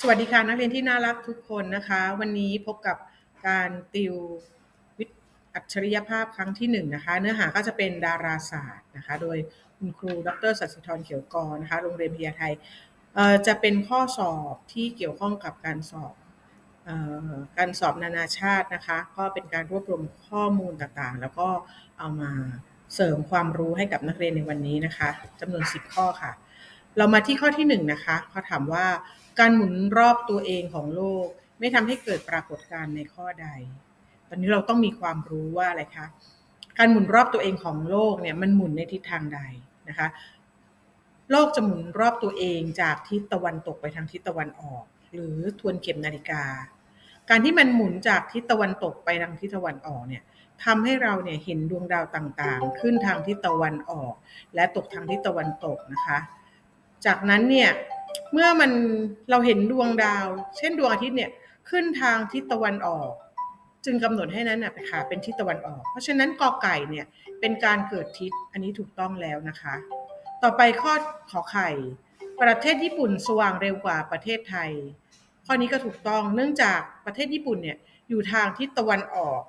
สวัสดีค่ะนักเรียนที่น่ารักทุกคนนะคะ วันนี้พบกับการติววิทย์อัจฉริยภาพครั้งที่1นนะคะ เนื้อหาก็จะเป็นดาราศาสตร์นะคะ โดยคุณครู ดรสัสิธรเขียวกรนะคะ โรงเรียนพญาไทยจะเป็นข้อสอบที่เกี่ยวข้องกับการสอบการสอบนานาชาตินะคะ ก็เป็นการรวบรวมข้อมูลต่างๆ แล้วก็เอามาเสริมความรู้ให้กับนักเรียนในวันนี้นะคะจำนวน 10 ข้อค่ะ เรามาที่ข้อที่1นะคะเขาถามว่า การหมุนรอบตัวเองของโลก ไม่ทำให้เกิดปรากฏการณ์ในข้อใด ตอนนี้เราต้องมีความรู้ว่าอะไรคะ การหมุนรอบตัวเองของโลกเนี่ยมันหมุนในทิศทางใดนะคะ โลกจะหมุนรอบตัวเองจากทิศตะวันตกไปทางทิศตะวันออก หรือทวนเข็มนาฬิกา การที่มันหมุนจากทิศตะวันตกไปทางทิศตะวันออกเนี่ยทำให้เราเนี่ยเห็นดวงดาวต่างๆ ขึ้นทางทิศตะวันออก และตกทางทิศตะวันตกนะคะ จากนั้นเนี่ย เมื่อมันเราเห็นดวงดาว เช่นดวงอาทิตย์เนี่ยขึ้นทางทิศตะวันออก จึงกำหนดให้นั้นนะค่ะเป็นทิศตะวันออก เพราะฉะนั้นกอไก่เนี่ยเป็นการเกิดทิศอันนี้ถูกต้องแล้วนะคะ ต่อไปข้อขอไข่ ประเทศญี่ปุ่นสว่างเร็วกว่าประเทศไทย ข้อนี้ก็ถูกต้องเนื่องจากประเทศญี่ปุ่นเนี่ยอยู่ทางทิศตะวันออก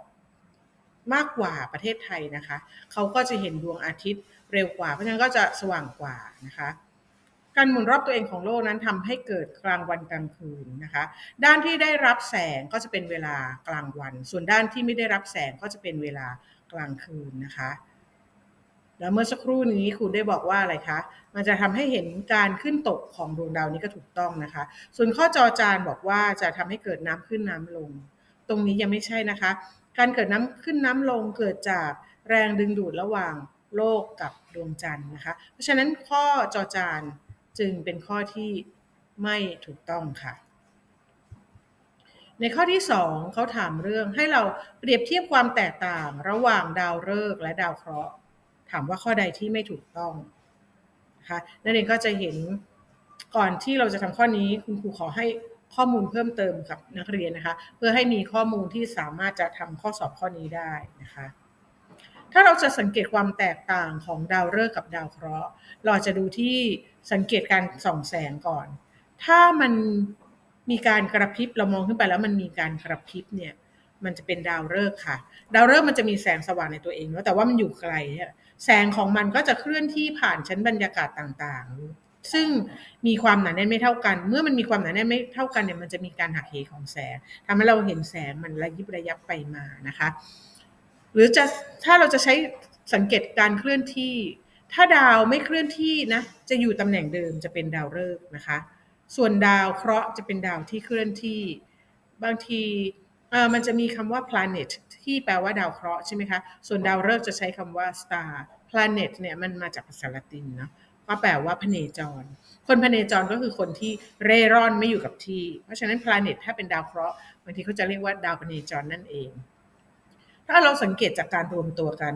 มากกว่าประเทศไทยนะคะ เขาก็จะเห็นดวงอาทิตย์เร็วกว่า เพราะฉะนั้นก็จะสว่างกว่านะคะ การหมุนรอบตัวเองของโลกนั้นทำให้เกิดกลางวันกลางคืนนะคะ ด้านที่ได้รับแสงก็จะเป็นเวลากลางวัน ส่วนด้านที่ไม่ได้รับแสงก็จะเป็นเวลากลางคืนนะคะ แล้วเมื่อสักครู่นี้ครูได้บอกว่าอะไรคะ มันจะทำให้เห็นการขึ้นตกของดวงดาวนี้ก็ถูกต้องนะคะ ส่วนข้อจอจานบอกว่าจะทำให้เกิดน้ำขึ้นน้ำลง ตรงนี้ยังไม่ใช่นะคะ การเกิดน้ำขึ้นน้ำลงเกิดจากแรงดึงดูดระหว่างโลกกับดวงจันทร์นะคะ เพราะฉะนั้นข้อจอจาน จึงเป็นข้อที่ไม่ถูกต้องค่ะ ในข้อที่ 2เขาถามเรื่องให้เราเปรียบเทียบความแตกต่างระหว่างดาวฤกษ์และดาวเคราะห์ ถามว่าข้อใดที่ไม่ถูกต้องนะคะนั่นเองก็จะเห็นก่อนที่เราจะทำข้อนี้คุณครูขอให้ข้อมูลเพิ่มเติมกับนักเรียนนะคะ เพื่อให้มีข้อมูลที่สามารถจะทำข้อสอบข้อนี้ได้นะคะ ถ้าเราจะสังเกตความแตกต่างของดาวฤกษ์กับดาวเคราะห์ เราจะดูที่สังเกตการส่องแสงก่อน ถ้ามันมีการกระพริบเรามองขึ้นไปแล้วมันมีการกระพริบเนี่ยมันจะเป็นดาวฤกษ์ค่ะ ดาวฤกษ์มันจะมีแสงสว่างในตัวเองแล้วแต่ว่ามันอยู่ไกล แสงของมันก็จะเคลื่อนที่ผ่านชั้นบรรยากาศต่างๆ ซึ่งมีความหนาแน่นไม่เท่ากัน เมื่อมันมีความหนาแน่นไม่เท่ากันเนี่ยมันจะมีการหักเหของแสงทำให้เราเห็นแสงมันระยิบระยับไปมานะคะ หรือจะถ้าเราจะใช้สังเกตการเคลื่อนที่ ถ้าดาวไม่เคลื่อนที่นะจะอยู่ตำแหน่งเดิมจะเป็นดาวฤกษ์นะคะ ส่วนดาวเคราะห์จะเป็นดาวที่เคลื่อนที่ บางทีมันจะมีคำว่า planet ที่แปลว่าดาวเคราะห์ใช่ไหมคะส่วนดาวฤกษ์จะใช้คำว่า star planet เนี่ยมันมาจากภาษาละตินเนาะก็แปลว่าพเนจร คนพเนจรก็คือคนที่เร่ร่อนไม่อยู่กับที่ เพราะฉะนั้น planet ถ้าเป็นดาวเคราะห์บางทีเขาจะเรียกว่าดาวพเนจรนั่นเอง ถ้าเราสังเกตจากการรวมตัวกัน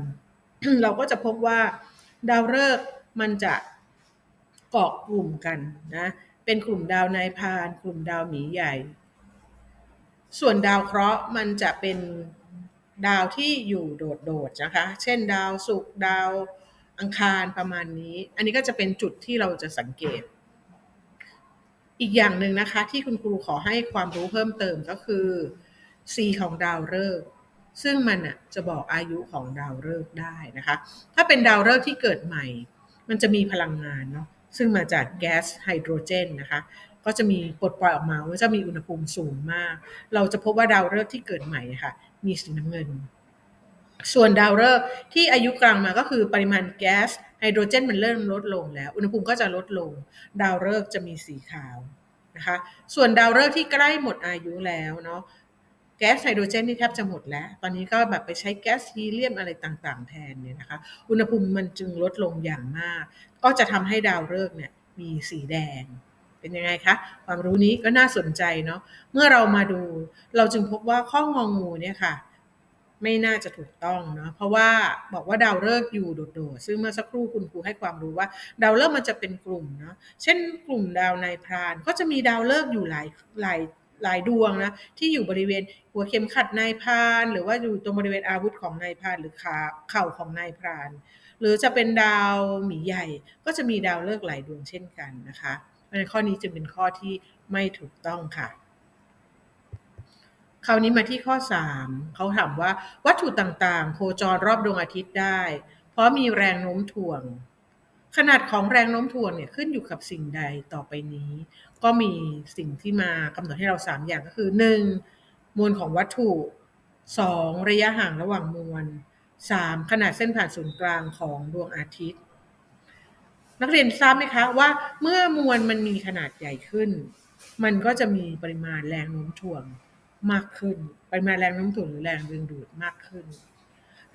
เราก็จะพบว่าดาวฤกษ์มันจะเกาะกลุ่มกันนะ เป็นกลุ่มดาวนายพาน กลุ่มดาวหมีใหญ่ ส่วนดาวเคราะห์มันจะเป็นดาวที่อยู่โดดๆนะคะ เช่นดาวศุกร์ดาวอังคารประมาณนี้ อันนี้ก็จะเป็นจุดที่เราจะสังเกต อีกอย่างหนึ่งนะคะ ที่คุณครูขอให้ความรู้เพิ่มเติมก็คือ C ของดาวฤกษ์ ซึ่งมันอะจะบอกอายุของดาวฤกษ์ได้นะคะ ถ้าเป็นดาวฤกษ์ที่เกิดใหม่ มันจะมีพลังงานเนาะซึ่งมาจากแก๊สไฮโดรเจนนะคะ ก็จะมีปลดปล่อยออกมาว่าจะมีอุณหภูมิสูงมาก เราจะพบว่าดาวฤกษ์ที่เกิดใหม่ค่ะ มีสีน้ำเงิน ส่วนดาวฤกษ์ที่อายุกลางมาก็คือปริมาณแก๊สไฮโดรเจนมันเริ่มลดลงแล้ว อุณหภูมิก็จะลดลง ดาวฤกษ์จะมีสีขาวนะคะ ส่วนดาวฤกษ์ที่ใกล้หมดอายุแล้วเนาะ แก๊สไฮโดรเจนนี่แทบจะหมดแล้ว ตอนนี้ก็แบบไปใช้แก๊สฮีเลียมอะไรต่างๆ แทนเนี่ยนะคะ อุณหภูมิมันจึงลดลงอย่างมาก ก็จะทำให้ดาวฤกษ์เนี่ยมีสีแดง เป็นยังไงคะ ความรู้นี้ก็น่าสนใจเนาะ เมื่อเรามาดูเราจึงพบว่าข้ององูเนี่ยค่ะไม่น่าจะถูกต้องเนาะเพราะว่าบอกว่าดาวฤกษ์อยู่โดดๆซึ่งเมื่อสักครู่คุณครูให้ความรู้ว่า ดาวฤกษ์มันจะเป็นกลุ่มเนาะเช่นกลุ่มดาวนายพรานก็จะมีดาวฤกษ์อยู่หลายหลาย หลายดวงนะที่อยู่บริเวณหัวเข็มขัดนายพราน หรือว่าอยู่ตรงบริเวณอาวุธของนายพรานหรือขาเข่าของนายพราน หรือจะเป็นดาวหมีใหญ่ ก็จะมีดาวเลิกหลายดวงเช่นกันนะคะเพราะฉะนั้นข้อนี้จึงเป็นข้อที่ไม่ถูกต้องค่ะคราวนี้มาที่ข้อ 3 เขาถามว่าวัตถุต่างๆ โคจรรอบดวงอาทิตย์ได้ เพราะมีแรงโน้มถ่วง ขนาดของแรงโน้มถ่วงเนี่ยขึ้นอยู่กับสิ่งใดต่อไปนี้ ก็มีสิ่งที่มากำหนดให้เรา 3 อย่างก็คือ 1. มวลของวัตถุ 2. ระยะห่างระหว่างมวล 3. ขนาดเส้นผ่านศูนย์กลางของดวงอาทิตย์ นักเรียนทราบไหมคะว่าเมื่อมวลมันมีขนาดใหญ่ขึ้น มันก็จะมีปริมาณแรงโน้มถ่วงมากขึ้น ปริมาณแรงโน้มถ่วงหรือแรงดึงดูดมากขึ้น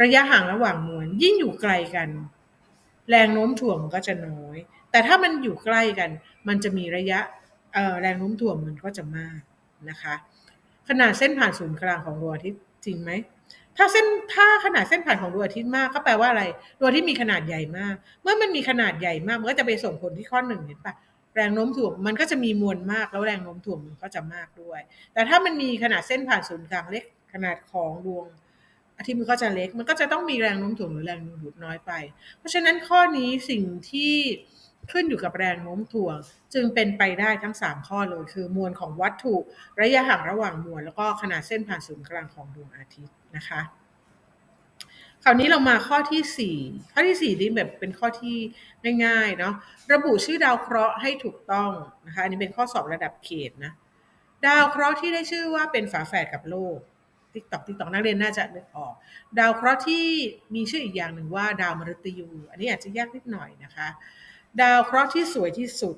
ระยะห่างระหว่างมวลยิ่งอยู่ไกลกัน แรงโน้มถ่วงก็จะน้อย แต่ถ้ามันอยู่ใกล้กัน มันจะมีระยะแรงโน้มถ่วงมันก็จะมากนะคะ ขนาดเส้นผ่านศูนย์กลางของดวงอาทิตย์จริงไหมถ้าเส้นถ้าขนาดเส้นผ่านของดวงอาทิตย์มากก็แปลว่าอะไรดวงอาทิตย์มีขนาดใหญ่มาก เมื่อมันมีขนาดใหญ่มากมันก็จะไปส่งผลที่ข้อหนึ่งเห็นปะแรงโน้มถ่วงมันก็จะมีมวลมากแล้วแรงโน้มถ่วงมันก็จะมากด้วย แต่ถ้ามันมีขนาดเส้นผ่านศูนย์กลางเล็กขนาดของดวง ทิตย์มันก็จะเล็ก มันก็จะต้องมีแรงโน้มถ่วงหรือแรงดึงดูดน้อยไป เพราะฉะนั้นข้อนี้สิ่งที่ขึ้นอยู่กับแรงโน้มถ่วง จึงเป็นไปได้ทั้ง 3 ข้อเลยคือมวลของวัตถุระยะห่างระหว่างมวล แล้วก็ขนาดเส้นผ่านศูนย์กลางของดวงอาทิตย์นะคะคราวนี้เรามาข้อที่ 4 ข้อที่ 4 นี่แบบเป็นข้อที่ง่ายๆเนาะระบุชื่อดาวเคราะห์ให้ถูกต้องนะคะอันนี้เป็นข้อสอบระดับเขตนะดาวเคราะห์ที่ได้ชื่อว่าเป็นฝาแฝดกับโลก ติ๊กตอกติ๊กตอกนักเรียนน่าจะนึกออก ดาวเคราะห์ที่มีชื่ออีกอย่างหนึ่งว่าดาวมฤตยู อันนี้อาจจะยากนิดหน่อยนะคะ ดาวเคราะห์ที่สวยที่สุด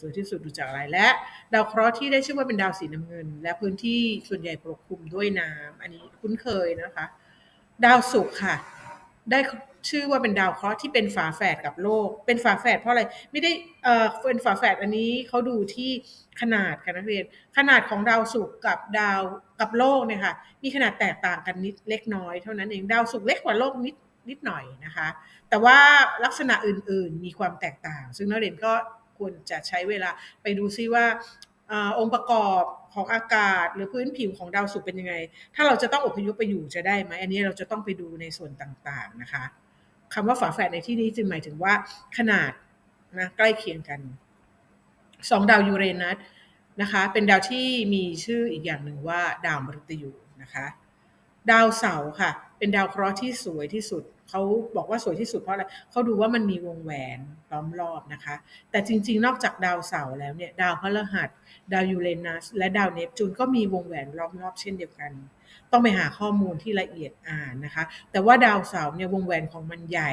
สวยที่สุดดูจากอะไรและดาวเคราะห์ที่ได้ชื่อว่าเป็นดาวสีน้ำเงิน และพื้นที่ส่วนใหญ่ปกคลุมด้วยน้ำอันนี้คุ้นเคยนะคะ ดาวศุกร์ค่ะ ได้ ชื่อว่าเป็นดาวเคราะห์ที่เป็นฝาแฝดกับโลก เป็นฝาแฝดเพราะอะไรไม่ได้เอ่อเป็นฝาแฝดอันนี้เขาดูที่ขนาดค่ะนักเรียนขนาดของดาวศุกร์กับดาวกับโลกเนี่ยค่ะมีขนาดแตกต่างกันนิดเล็กน้อยเท่านั้นเองดาวศุกร์เล็กกว่าโลกนิดนิดหน่อยนะคะ แต่ว่าลักษณะอื่นๆมีความแตกต่าง ซึ่งนักเรียนก็ควรจะใช้เวลาไปดูซิว่าองค์ประกอบของอากาศหรือพื้นผิวของดาวศุกร์เป็นยังไง ถ้าเราจะต้องอพยพไปอยู่จะได้ไหม อันนี้เราจะต้องไปดูในส่วนต่างๆนะคะ คำว่าฝาแฝดในที่นี้จึงหมายถึงว่าขนาดนะใกล้เคียงกันสองดาวยูเรนัสนะคะ เป็นดาวที่มีชื่ออีกอย่างหนึ่งว่าดาวมฤตยูนะคะ ดาวเสาร์ค่ะ เป็นดาวเคราะห์ที่สวยที่สุดเขาบอกว่าสวยที่สุดเพราะอะไรเขาดูว่ามันมีวงแหวนล้อมรอบนะคะ แต่จริงๆ นอกจากดาวเสาร์แล้วเนี่ย ดาวพฤหัส ดาวยูเรนัส และดาวเนปจูนก็มีวงแหวนล้อมรอบเช่นเดียวกัน ต้องไปหาข้อมูลที่ละเอียดอ่านนะคะ แต่ว่าดาวเสาร์เนี่ยวงแหวนของมันใหญ่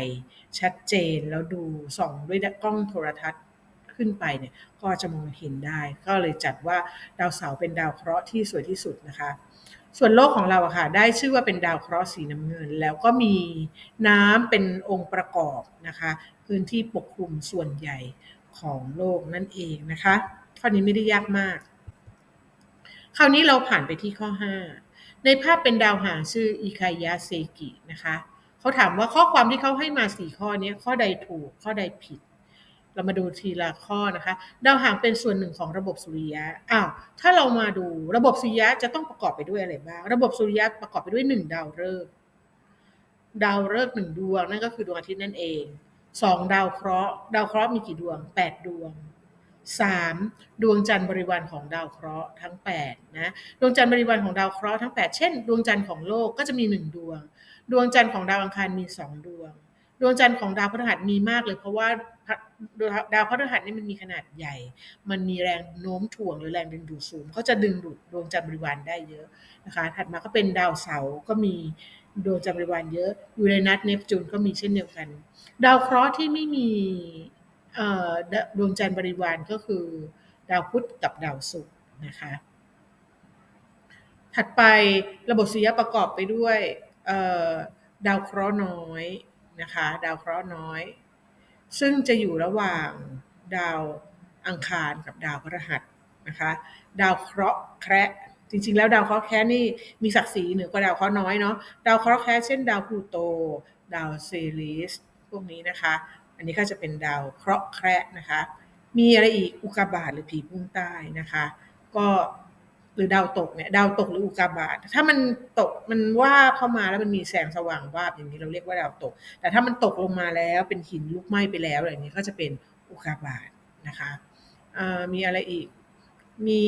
ชัดเจนแล้วดูส่องด้วยกล้องโทรทัศน์ขึ้นไปเนี่ยก็จะมองเห็นได้ ก็เลยจัดว่าดาวเสาร์เป็นดาวเคราะห์ที่สวยที่สุดนะคะ ส่วนโลกของเราอะค่ะได้ชื่อว่าเป็นดาวเคราะห์สีน้ำเงิน แล้วก็มีน้ำเป็นองค์ประกอบนะคะ พื้นที่ปกคลุมส่วนใหญ่ของโลกนั่นเองนะคะ ข้อนี้ไม่ได้ยากมาก คราวนี้เราผ่านไปที่ข้อ 5 ในภาพเป็นดาวหางชื่ออิคายะเซกินะคะเขาถามว่าข้อความที่เขาให้มาสี่ข้อนี้ข้อใดถูกข้อใดผิด เรามาดูทีละข้อนะคะ ดาวหางเป็นส่วนหนึ่งของระบบสุริยะอ้าวถ้าเรามาดูระบบสุริยะจะต้องประกอบไปด้วยอะไรบ้าง ระบบสุริยะประกอบไปด้วยหนึ่งดาวฤกษ์ดาวฤกษ์หนึ่งดวงนั่นก็คือดวงอาทิตย์นั่นเองสองดาวเคราะห์ดาวเคราะห์มีกี่ดวงแปดดวง สามดวงจันทร์บริวารของดาวเคราะห์ทั้งแปดนะดวงจันทร์บริวารของดาวเคราะห์ทั้งแปดเช่น ดวงจันทร์ของโลกก็จะมีหนึ่งดวง ดวงจันทร์ของดาวอังคารมีสองดวง ดวงจันทร์ของดาวพฤหัสมีมากเลยเพราะว่าดาวพฤหัสนี่มันมีขนาดใหญ่ มันมีแรงโน้มถ่วงหรือแรงดึงดูดสูงเขาจะดึงดูดดวงจันทร์บริวารได้เยอะนะคะถัดมาก็เป็นดาวเสาร์ก็มีดวงจันทร์บริวารเยอะยูเรนัสเนปจูนก็มีเช่นเดียวกัน ดาวเคราะห์ที่ไม่มี ดวงจันทร์บริวารก็คือดาวพุธกับดาวศุกร์นะคะ ถัดไประบบสุริยะประกอบไปด้วยดาวเคราะห์น้อยนะคะ ดาวเคราะห์น้อย ซึ่งจะอยู่ระหว่างดาวอังคารกับดาวพฤหัสนะคะ ดาวเคราะห์แคระจริงๆ แล้วดาวเคราะห์แคระนี่มีศักดิ์ศรีเหนือกว่าดาวเคราะห์น้อยเนาะดาวเคราะห์แคระเช่น ดาวพลูโต ดาวเซรีสพวกนี้นะคะ อันนี้ก็จะเป็นดาวเคราะห์แคระนะคะ มีอะไรอีกอุกาบาตหรือผีพุ่งใต้นะคะ ก็หรือดาวตกเนี่ยดาวตกหรืออุกาบาตถ้ามันตกมันว่าเข้ามาแล้วมันมีแสงสว่างวาบอย่างนี้เราเรียกว่าดาวตก แต่ถ้ามันตกลงมาแล้วเป็นหินลุกไหม้ไปแล้วอะไรนี้ก็จะเป็นอุกาบาตนะคะมีอะไรอีกมี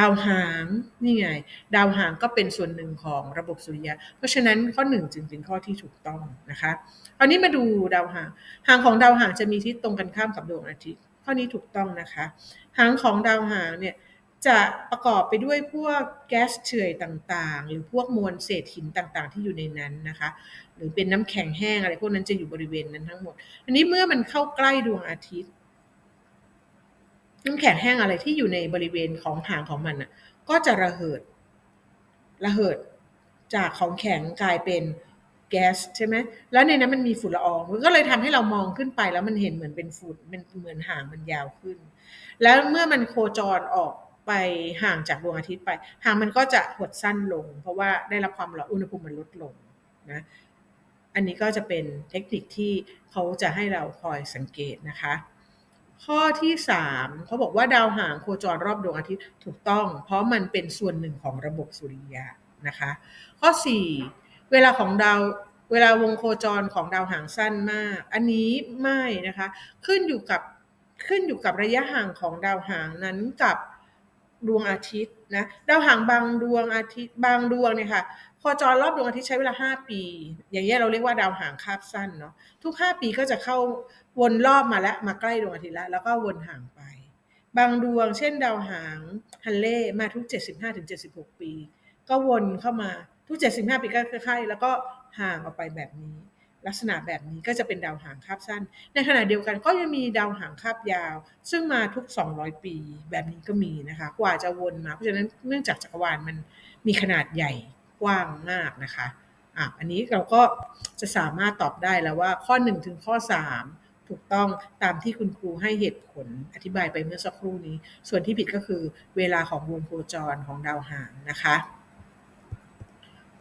ดาวหางนี่ไง ดาวหางก็เป็นส่วนหนึ่งของระบบสุริยะ เพราะฉะนั้นข้อหนึ่งจึงเป็นข้อที่ถูกต้องนะคะคราวนี้มาดูดาวหางหางของดาวหางจะมีทิศตรงกันข้ามกับดวงอาทิตย์ข้อนี้ถูกต้องนะคะ หางของดาวหางเนี่ยจะประกอบไปด้วยพวกแก๊สเฉื่อยต่างๆ หรือพวกมวลเศษหินต่างๆ ที่อยู่ในนั้นนะคะ หรือเป็นน้ำแข็งแห้งอะไรพวกนั้นจะอยู่บริเวณนั้นทั้งหมด อันนี้เมื่อมันเข้าใกล้ดวงอาทิตย์ น้ำแข็งแห้งอะไรที่อยู่ในบริเวณของหางของมันอะ ก็จะระเหิด ระเหิดจากของแข็งกลายเป็นแก๊สใช่ไหมแล้วในนั้นมันมีฝุ่นละออง มันก็เลยทำให้เรามองขึ้นไปแล้วมันเห็นเหมือนเป็นฝุ่นมันเหมือนหางมันยาวขึ้น แล้วเมื่อมันโคจรออกไปห่างจากดวงอาทิตย์ไปหางมันก็จะหดสั้นลง เพราะว่าได้รับความร้อนอุณหภูมิมันลดลงนะอันนี้ก็จะเป็นเทคนิคที่เขาจะให้เราคอยสังเกตนะคะ ข้อที่ 3เขาบอกว่าดาวหางโคจรรอบดวงอาทิตย์ถูกต้อง เพราะมันเป็นส่วนหนึ่งของระบบสุริยะนะคะ ข้อ 4 เวลาของดาวเวลาวงโคจรของดาวหางสั้นมาก อันนี้ไม่นะคะ ขึ้นอยู่กับขึ้นอยู่กับระยะห่างของดาวหางนั้นกับ ดวงอาทิตย์นะดาวหางบางดวงอาทิตย์บางดวงเนี่ยค่ะโคจรรอบดวงอาทิตย์ใช้เวลา 5 ปี อย่างเงี้ยเราเรียกว่าดาวหางคาบสั้นเนาะทุก 5 ปีก็จะเข้าวนรอบมาแล้วมาใกล้ดวงอาทิตย์แล้วแล้วก็วนห่างไป บางดวง เช่น ดาวหางฮันเล่มาทุก 75-76 ปี ก็วนเข้ามาทุก 75 ปีก็คล้ายๆแล้วก็ห่างออกไปแบบนี้ ลักษณะแบบนี้ก็จะเป็นดาวหางคาบสั้น ในขณะเดียวกันก็ยังมีดาวหางคาบยาว ซึ่งมาทุก 200 ปีแบบนี้ก็มีนะคะกว่าจะวนมา เพราะฉะนั้นเนื่องจากจักรวาลมันมีขนาดใหญ่กว้างมากนะคะอะอันนี้เราก็จะสามารถตอบได้แล้วว่าข้อ 1 ถึงข้อ 3 ถูกต้องตามที่คุณครูให้เหตุผลอธิบายไปเมื่อสักครู่นี้ ส่วนที่ผิดก็คือเวลาของวงโคจรของดาวหางนะคะ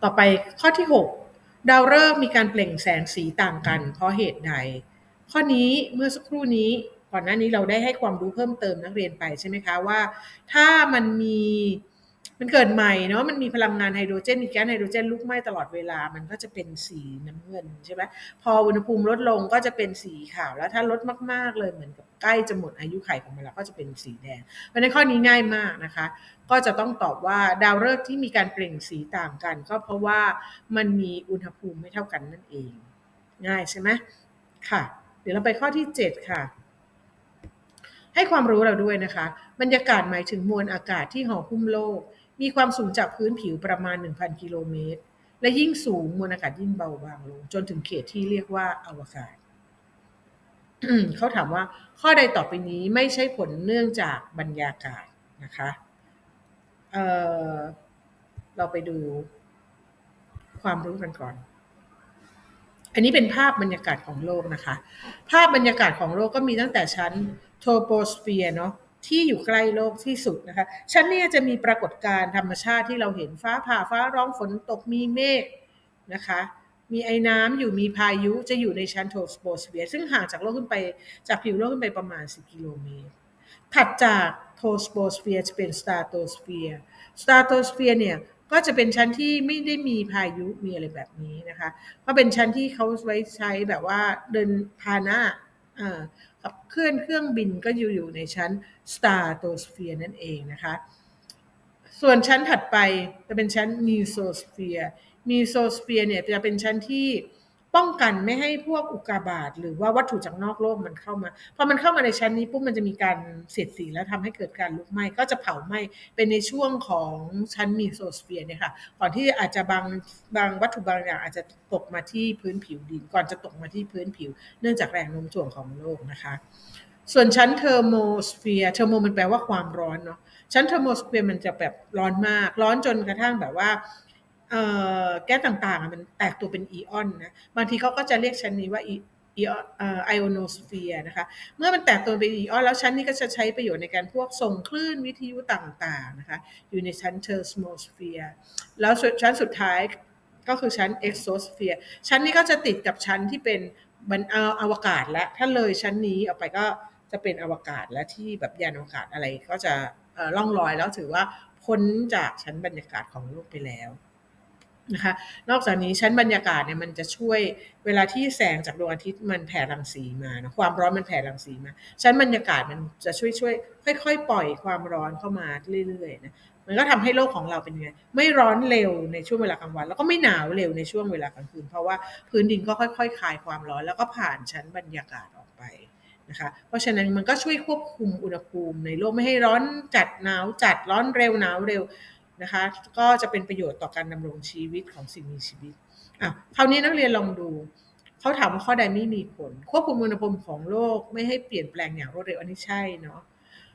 ต่อไปข้อที่ 6 ดาวฤกษ์มีการเปล่งแสงสีต่างกัน เพราะเหตุใด ข้อนี้เมื่อสักครู่นี้ก่อนหน้านี้เราได้ให้ความรู้เพิ่มเติมนักเรียนไปใช่ไหมคะว่า ถ้ามันมี มันเกิดใหม่เนาะมันมีพลังงานไฮโดรเจนมีแก๊สไฮโดรเจนลุกไหม้ตลอดเวลามันก็จะเป็นสีน้ำเงินใช่ไหมพออุณหภูมิลดลงก็จะเป็นสีขาวแล้วถ้าลดมากๆเลยเหมือนกับใกล้จะหมดอายุไขของมันแล้วก็จะเป็นสีแดงเพราะในข้อนี้ง่ายมากนะคะ ก็จะต้องตอบว่าดาวฤกษ์ที่มีการเปล่งสีต่างกัน ก็เพราะว่ามันมีอุณหภูมิไม่เท่ากันนั่นเอง ง่ายใช่ไหมค่ะ เดี๋ยวเราไปข้อที่ 7 ค่ะให้ความรู้เราด้วยนะคะ บรรยากาศหมายถึงมวลอากาศที่ห่อหุ้มโลก มีความสูงจากพื้นผิวประมาณ 1,000 กิโลเมตร และยิ่งสูงมวลอากาศยิ่งเบาบางลง จนถึงเขตที่เรียกว่าอวกาศเขาถามว่าข้อใดต่อไปนี้ไม่ใช่ผลเนื่องจากบรรยากาศนะคะเเราไปดูความรู้กันก่อน อันนี้เป็นภาพบรรยากาศของโลกนะคะ ภาพบรรยากาศของโลกก็มีตั้งแต่ชั้นโทโปสเฟียร์เนาะ ที่อยู่ใกล้โลกที่สุดนะคะชั้นนี้จะมีปรากฏการณ์ธรรมชาติที่เราเห็นฟ้าผ่าฟ้าร้องฝนตกมีเมฆนะคะ มีไอ้น้ำอยู่มีพายุจะอยู่ในชั้นโทสโปสเฟียร์ซึ่งห่างจากโลกขึ้นไปจากผิวโลกขึ้นไปประมาณ 10 กิโลเมตร ถัดจากโทสโปสเฟียร์จะเป็นสตาร์โตสเฟียร์สตาร์โตสเฟียร์เนี่ยก็จะเป็นชั้นที่ไม่ได้มีพายุมีอะไรแบบนี้นะคะ ก็เป็นชั้นที่เขาไว้ใช้แบบว่าเดินพาหนะ ขับเคลื่อนเครื่องบินก็อยู่อยู่ในชั้น Stratosphere นั่นเองนะคะ ส่วนชั้นถัดไปจะเป็นชั้น Mesosphere Mesosphere เนี่ยจะเป็นชั้นที่ ป้องกันไม่ให้พวกอุกกาบาตหรือว่าวัตถุจากนอกโลกมันเข้ามาพอมันเข้ามาในชั้นนี้ปุ๊บมันจะมีการเสียดสีแล้วทำให้เกิดการลุกไหม้ก็จะเผาไหม้เป็นในช่วงของชั้นมีโซสเฟียร์เนี่ยค่ะก่อนที่อาจจะบางบางวัตถุบางอย่างอาจจะตกมาที่พื้นผิวดิน ก่อนจะตกมาที่พื้นผิว เนื่องจากแรงโน้มถ่วงของโลกนะคะส่วนชั้นเทอร์โมสเฟียร์เทอร์โมมันแปลว่าความร้อนเนาะชั้นเทอร์โมสเฟียร์มันจะแบบร้อนมาก ร้อนจนกระทั่งแบบว่า แก๊สต่างๆมันแตกตัวเป็นอีออนนะบางทีเขาก็จะเรียกชั้นนี้ว่าไอโอโนสเฟียร์นะคะเมื่อมันแตกตัวเป็นอีออนแล้วชั้นนี้ก็จะใช้ประโยชน์ในการพวกส่งคลื่นวิทยุต่างๆนะคะอยู่ในชั้นเทอร์สโมสเฟียร์แล้วชั้นสุดท้ายก็คือชั้นเอ็กโซสเฟียร์ชั้นนี้ก็จะติดกับชั้นที่เป็นบรรอวกาศและถ้าเลยชั้นนี้ออกไปก็จะเป็นอวกาศและที่แบบยานอวกาศอะไรก็จะล่องลอยแล้วถือว่าพ้นจากชั้นบรรยากาศของโลกไปแล้ว นะคะ นอกจากนี้ชั้นบรรยากาศเนี่ยมันจะช่วยเวลาที่แสงจากดวงอาทิตย์มันแผ่รังสีมานะความร้อนมันแผ่รังสีมา ชั้นบรรยากาศมันจะช่วยช่วยค่อย ๆ ปล่อยความร้อนเข้ามาเรื่อยๆนะมันก็ทำให้โลกของเราเป็นไง ไม่ร้อนเร็วในช่วงเวลากลางวัน แล้วก็ไม่หนาวเร็วในช่วงเวลากลางคืน เพราะว่าพื้นดินก็ค่อยๆคลายความร้อน แล้วก็ผ่านชั้นบรรยากาศออกไปนะคะเพราะฉะนั้นมันก็ช่วยควบคุมอุณหภูมิในโลกไม่ให้ร้อนจัดหนาวจัดร้อนเร็วหนาวเร็ว นะคะ ก็จะเป็นประโยชน์ต่อการดำรงชีวิตของสิ่งมีชีวิตอะคราวนี้นักเรียนลองดูเขาถามว่าข้อใดไม่มีผล ควบคุมอุณหภูมิของโลกไม่ให้เปลี่ยนแปลงอย่างรวดเร็วอันนี้ใช่เนาะ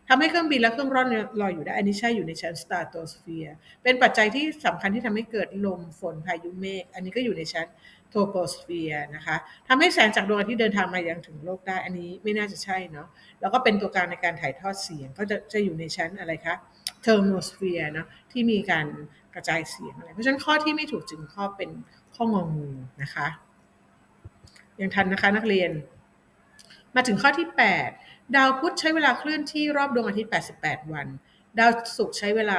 ทำให้เครื่องบินและเครื่องร่อนลอยอยู่ได้อันนี้ใช่อยู่ในชั้นสตาร์โตสเฟียร์เป็นปัจจัยที่สำคัญที่ทำให้เกิดลมฝนพายุเมฆอันนี้ก็อยู่ในชั้นโทโปสเฟียร์นะคะทำให้แสงจากดวงอาทิตย์เดินทางมายังถึงโลกได้อันนี้ไม่น่าจะใช่เนาะแล้วก็เป็นตัวกลางในการถ่ายทอดเสียงก็จะจะอยู่ในชั้นอะไรคะ เทอร์โมสเฟียร์เนาะที่มีการกระจายเสียงอะไร เพราะฉะนั้นข้อที่ไม่ถูกจึงข้อเป็นข้ององูนะคะ ยังทันนะคะนักเรียน มาถึงข้อที่ 8 ดาวพุธใช้เวลาเคลื่อนที่รอบดวงอาทิตย์ 88 วัน ดาวศุกร์ใช้เวลา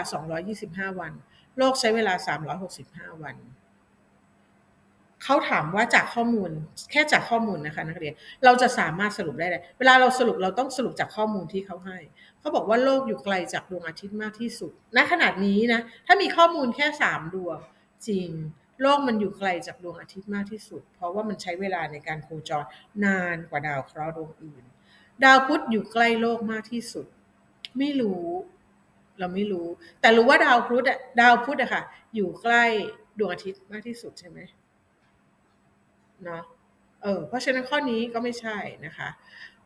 225 วัน โลกใช้เวลา 365 วันเขาถามว่าจากข้อมูลแค่จากข้อมูลนะคะนักเรียนเราจะสามารถสรุปได้เลยเวลาเราสรุปเราต้องสรุปจากข้อมูลที่เขาให้ เขาบอกว่าโลกอยู่ไกลจากดวงอาทิตย์มากที่สุดณขนาดนี้นะ ถ้ามีข้อมูลแค่3ดวงจริง โลกมันอยู่ไกลจากดวงอาทิตย์มากที่สุด เพราะว่ามันใช้เวลาในการโคจรนานกว่าดาวเคราะห์ดวงอื่น ดาวพุธอยู่ใกล้โลกมากที่สุด ไม่รู้ เราไม่รู้ แต่รู้ว่าดาวพุธอะดาวพุธอะค่ะ อยู่ใกล้ดวงอาทิตย์มากที่สุดใช่ไหมเนาะ เออเพราะฉะนั้นข้อนี้ก็ไม่ใช่นะคะ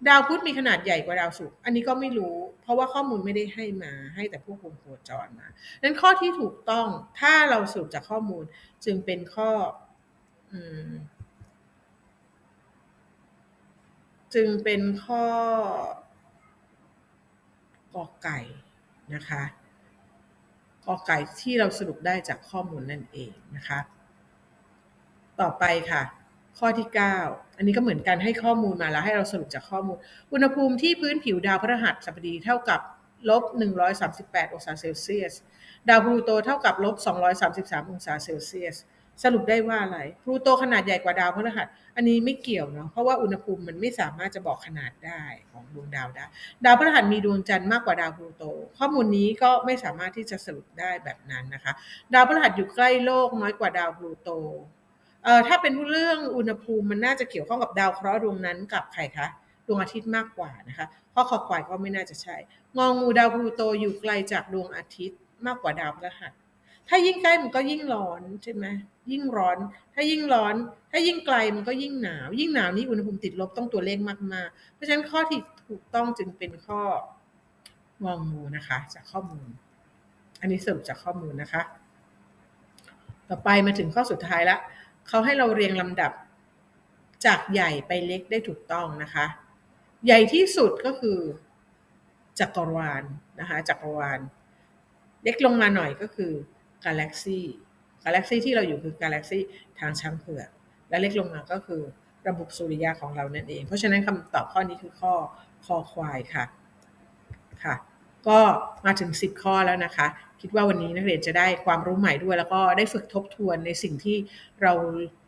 ดาวพุธมีขนาดใหญ่กว่าดาวศุกร์อันนี้ก็ไม่รู้ เพราะว่าข้อมูลไม่ได้ให้มาให้แต่พวกวงโคจรมาดังนั้นข้อที่ถูกต้องถ้าเราสรุปจากข้อมูลจึงเป็นข้ออืมจึงเป็นข้อกอไก่นะคะกอไก่ที่เราสรุปได้จากข้อมูลนั่นเองนะคะ ต่อไปค่ะ ข้อที่ 9 อันนี้ก็เหมือนกันให้ข้อมูลมาแล้วให้เราสรุปจากข้อมูล อุณหภูมิที่พื้นผิวดาวพฤหัสบดีเท่ากับลบ 138 องศาเซลเซียส ดาวพลูโตเท่ากับลบ 233 องศาเซลเซียส สรุปได้ว่าอะไร พลูโตขนาดใหญ่กว่าดาวพฤหัส อันนี้ไม่เกี่ยวเนาะ เพราะว่าอุณหภูมิมันไม่สามารถจะบอกขนาดได้ของดวงดาวได้ ดาวพฤหัสมีดวงจันทร์มากกว่าดาวพลูโต ข้อมูลนี้ก็ไม่สามารถที่จะสรุปได้แบบนั้นนะคะ ดาวพฤหัสอยู่ใกล้โลกน้อยกว่าดาวพลูโต เอ่อถ้าเป็นเรื่องอุณหภูมิมันน่าจะเกี่ยวข้องกับดาวเคราะห์ดวงนั้นกับใครคะดวงอาทิตย์มากกว่านะคะข้อคอควายก็ไม่น่าจะใช่งองูดาวพลูโตอยู่ไกลจากดวงอาทิตย์มากกว่าดาวพฤหัสถ้ายิ่งใกล้มันก็ยิ่งร้อนใช่ไหมยิ่งร้อน ถ้ายิ่งร้อน ถ้ายิ่งไกลมันก็ยิ่งหนาว ยิ่งหนาวนี่อุณหภูมิติดลบต้องตัวเลขมากๆ เพราะฉะนั้นข้อที่ถูกต้องจึงเป็นข้ององูนะคะ จากข้อมูล อันนี้สรุปจากข้อมูลนะคะ ต่อไปมาถึงข้อสุดท้ายละ เขาให้เราเรียงลำดับจากใหญ่ไปเล็กได้ถูกต้องนะคะ ใหญ่ที่สุดก็คือจักรวาลนะคะจักรวาล เล็กลงมาหน่อยก็คือกาแล็กซี่กาแล็กซี่ที่เราอยู่คือกาแล็กซี่ทางช้างเผือกและเล็กลงมาก็คือระบบสุริยะของเรานั่นเอง เพราะฉะนั้นคำตอบข้อนี้คือข้อคอควายค่ะค่ะ ก็มาถึง 10 ข้อแล้วนะคะ คิดว่าวันนี้นักเรียนจะได้ความรู้ใหม่ด้วย แล้วก็ได้ฝึกทบทวนในสิ่งที่เรา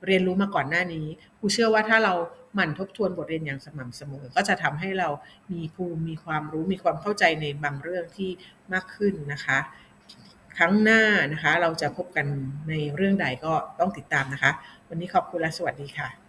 เรียนรู้มาก่อนหน้านี้ครูเชื่อว่าถ้าเราหมั่นทบทวนบทเรียนอย่างสม่ำเสมอ ก็จะทำให้เรามีภูมิมีความรู้มีความเข้าใจในบางเรื่องที่มากขึ้นนะคะ ครั้งหน้านะคะ เราจะพบกันในเรื่องใดก็ต้องติดตามนะคะ วันนี้ขอบคุณและสวัสดีค่ะ